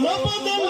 ನಭದಲ್ಲಿ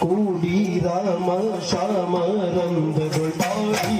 கூடிதாம சமரந்தருள் பாடி.